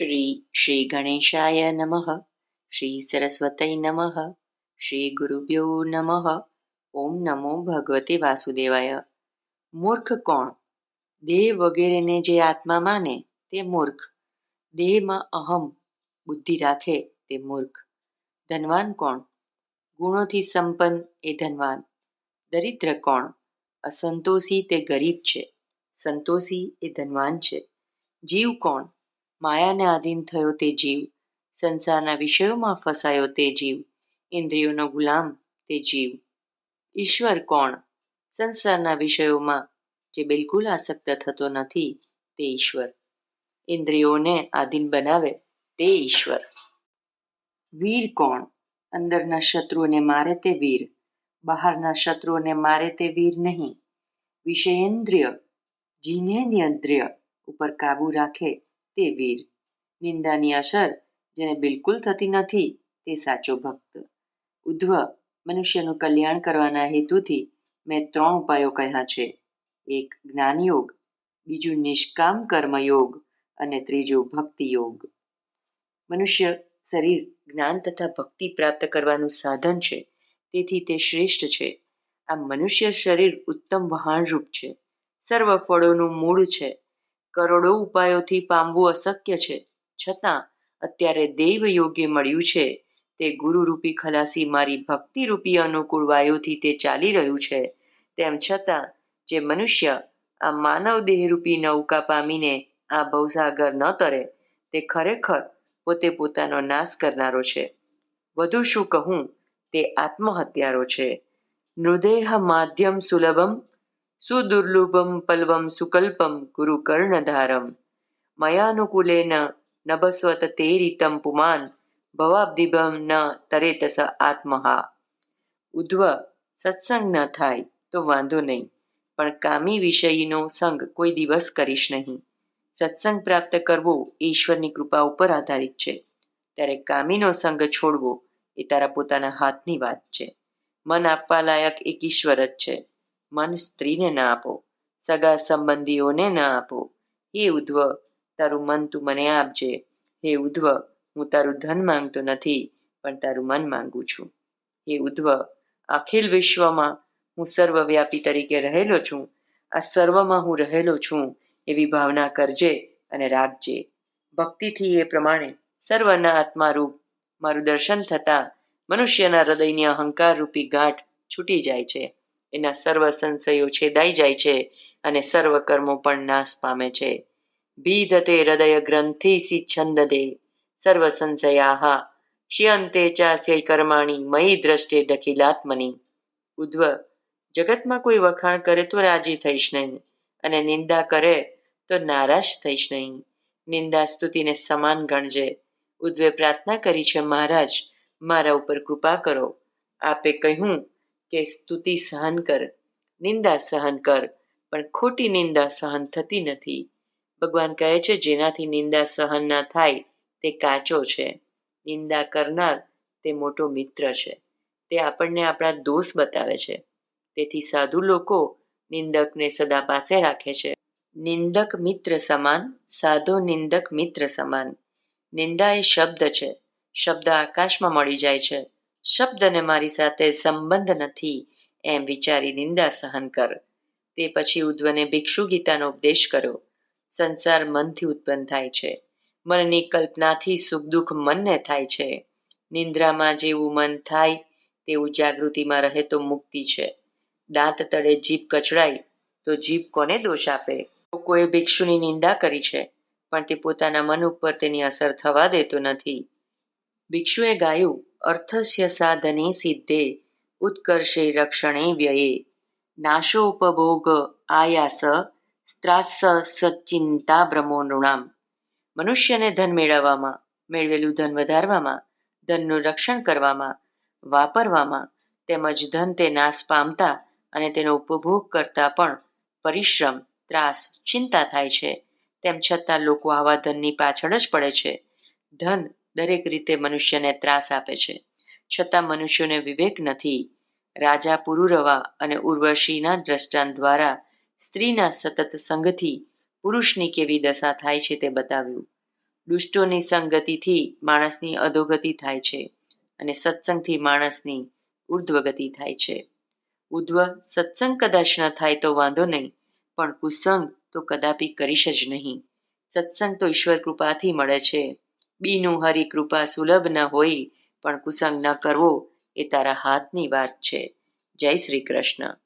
શ્રી શ્રી ગણેશાય નમઃ શ્રી સરસ્વતય નમઃ શ્રી ગુરુભ્યો નમઃ ઓમ નમો ભગવતે વાસુદેવાય મૂર્ખ કોણ દેહ વગેરેને જે આત્મા માને તે મૂર્ખ દેહમાં અહમ બુદ્ધિ રાખે તે મૂર્ખ ધનવાન કોણ ગુણોથી સંપન્ન એ ધનવાન. દરિદ્ર કોણ? અસંતોષી તે ગરીબ છે. સંતોષી એ ધનવાન છે. જીવ કોણ? માયાને આધીન થયો તે જીવ. સંસારના વિષયોમાં ફસાયો તે જીવ. ઇન્દ્રિયોનો ગુલામ તે જીવ. ઈશ્વર કોણ? સંસારના વિષયોમાં જે બિલકુલ આસક્ત થતો નથી તે ઈશ્વર. ઇન્દ્રિયોને આધીન બનાવે તે ઈશ્વર. વીર કોણ? અંદરના શત્રુઓને મારે તે વીર. બહારના શત્રુઓને મારે તે વીર નહીં. વિષયેન્દ્રિય, જીનેન્દ્રિય ઉપર કાબુ રાખે તે વીર. નિંદાની અસર જેને બિલકુલ થતી નથી તે સાચો ભક્ત. ઉદ્ધવ મનુષ્યનું કલ્યાણ કરવાના હેતુથી મેં ત્રણ ઉપાયો કહ્યા છે. એક, જ્ઞાનયોગ, બીજું, નિષ્કામ કર્મયોગ અને ત્રીજું, ભક્તિયોગ. મનુષ્ય શરીર જ્ઞાન તથા ભક્તિ પ્રાપ્ત કરવાનું સાધન છે. તેથી તે શ્રેષ્ઠ છે. આ મનુષ્ય શરીર ઉત્તમ વહાણરૂપ છે. સર્વ ફળોનું મૂળ છે. કરોડો ઉપાયોથી પામવું અશક્ય છે. છતાં, અત્યારે દૈવ યોગ્ય મળ્યું છે. તે ગુરુરૂપી ખલાસી મારી ભક્તિરૂપી અનુકૂળ વાયુથી તે ચાલી રહ્યું છે. તેમ છતાં, જે મનુષ્ય આ માનવ દેહરૂપી નૌકા પામીને આ ભવસાગર ન તરે, તે ખરેખર પોતે પોતાનો નાશ કરનારો છે. વધુ શું કહું, તે આત્મહત્યારો છે. નૃદેહ માધ્યમ સુલભમ સુદુર્લુભમ પલ્વમ સુકલ્પમ ગુરુ કર્ણધારમ મયાનુકૂલેન નભસ્વત તેરિતમ પુમાન ભવાબ્દિભમ ન તરેતસ આત્મહા ઉધ્વ સત્સંગ ન થાય તો વાંધો નહીં પણ કામી વિષયનો સંગ કોઈ દિવસ કરીશ નહીં સત્સંગ પ્રાપ્ત કરવો ઈશ્વરની કૃપા ઉપર આધારિત છે ત્યારે કામીનો સંગ છોડવો એ તારા પોતાના હાથની વાત છે મન આપવા લાયક એક ઈશ્વર જ છે મન સ્ત્રીને ના આપો, સગા સંબંધીઓને ના આપો. હે ઉધ્વ તારું મન તું મને આપજે. હે ઉધ્વ હું તારું ધન માંગતો નથી, પણ તારું મન માંગુ છું. હે ઉધ્વ અખિલ વિશ્વમાં હું સર્વવ્યાપી તરીકે રહેલો છું. આ સર્વમાં હું રહેલો છું, એવી ભાવના કરજે અને રાખજે. ભક્તિથી એ પ્રમાણે સર્વના આત્મારૂપ મારું દર્શન થતાં મનુષ્યના હૃદયની અહંકાર રૂપી ગાંઠ છૂટી જાય છે. એના સર્વ સંશયો છેદાઈ જાય છે અને સર્વ કર્મો પણ નાશ પામે છે. ભીધતે હૃદય ગ્રંથિ સી છંદદે સર્વ સંશયા શ્યંતે ચાસ્ય કર્માણી મયી દ્રષ્ટે દખિલાત્મની. ઉદ્વ, જગતમાં કોઈ વખાણ કરે તો રાજી થઈશ નહીં અને નિંદા કરે તો નારાજ થઈશ નહીં. નિંદા સ્તુતિને સમાન ગણજે. ઉદ્વે પ્રાર્થના કરી છે, મહારાજ, મારા ઉપર કૃપા કરો. આપે કહ્યું કે સ્તુતિ સહન કર, નિંદા સહન કર, પણ ખોટી નિંદા સહન થતી નથી. ભગવાન કહે છે, જેનાથી નિંદા સહન ના થાય, તે કાચો છે. નિંદા કરનાર તે મોટો મિત્ર છે. તે આપણને આપણા દોષ બતાવે છે. તેથી સાધુ લોકો નિંદકને સદા પાસે રાખે છે. નિંદક મિત્ર સમાન, સાધો નિંદક મિત્ર સમાન. નિંદા એ શબ્દ છે. શબ્દ આકાશમાં મળી જાય છે. શબ્દને મારી સાથે સંબંધ નથી એમ વિચારી નિંદા સહન કર. તે પછી ઉદ્ધવને ભિક્ષુ ગીતાનો ઉપદેશ કર્યો. સંસાર મનથી ઉત્પન્ન થાય છે. મનની કલ્પનાથી સુખ દુઃખ મનને થાય છે. નિંદ્રામાં જેવું મન થાય તેવું જાગૃતિમાં રહે તો મુક્તિ છે. દાંત તળે જીભ કચડાય તો જીભ કોને દોષ આપે? લોકોએ ભિક્ષુની નિંદા કરી છે, પણ તે પોતાના મન ઉપર તેની અસર થવા દેતો નથી. ભિક્ષુએ ગાયું, અર્થસ્ય સાધને સિદ્ધે, ઉત્કર્ષે રક્ષણે વ્યયે. નાશો ઉપભોગ આયાસ સ્ત્રાસ સચિંતા બ્રહ્મો નૃણામ. મનુષ્યને ધન મેળવવામાં, મેળવેલું ધન વધારવામાં, ધનનું રક્ષણ કરવામાં, વાપરવામાં, તેમજ ધન તે નાશ પામતા અને તેનો ઉપભોગ કરતા પણ પરિશ્રમ, ત્રાસ, ચિંતા થાય છે. તેમ છતાં લોકો આવા ધનની પાછળ જ પડે છે. ધન દરેક રીતે મનુષ્યને ત્રાસ આપે છે. છતાં મનુષ્યોને વિવેક નથી. રાજા પુરુરવા અને ઉર્વશીના દ્રષ્ટાંત દ્વારા સ્ત્રીના સતત સંગથી પુરુષની કેવી દશા થાય છે તે બતાવ્યું. દુષ્ટોની સંગતિથી માણસની અધોગતિ થાય છે અને સત્સંગથી માણસની ઉર્ધ્વગતિ થાય છે. ઉધ્વ સત્સંગ કદાચ ન થાય તો વાંધો નહીં, પણ કુસંગ તો કદાપી કરીશ જ નહીં. સત્સંગ તો ઈશ્વર કૃપાથી મળે છે. બીનું હરિકૃપા સુલભ ન હોય, પણ કુસંગ ન કરવો એ તારા હાથની વાત છે. જય શ્રી કૃષ્ણ.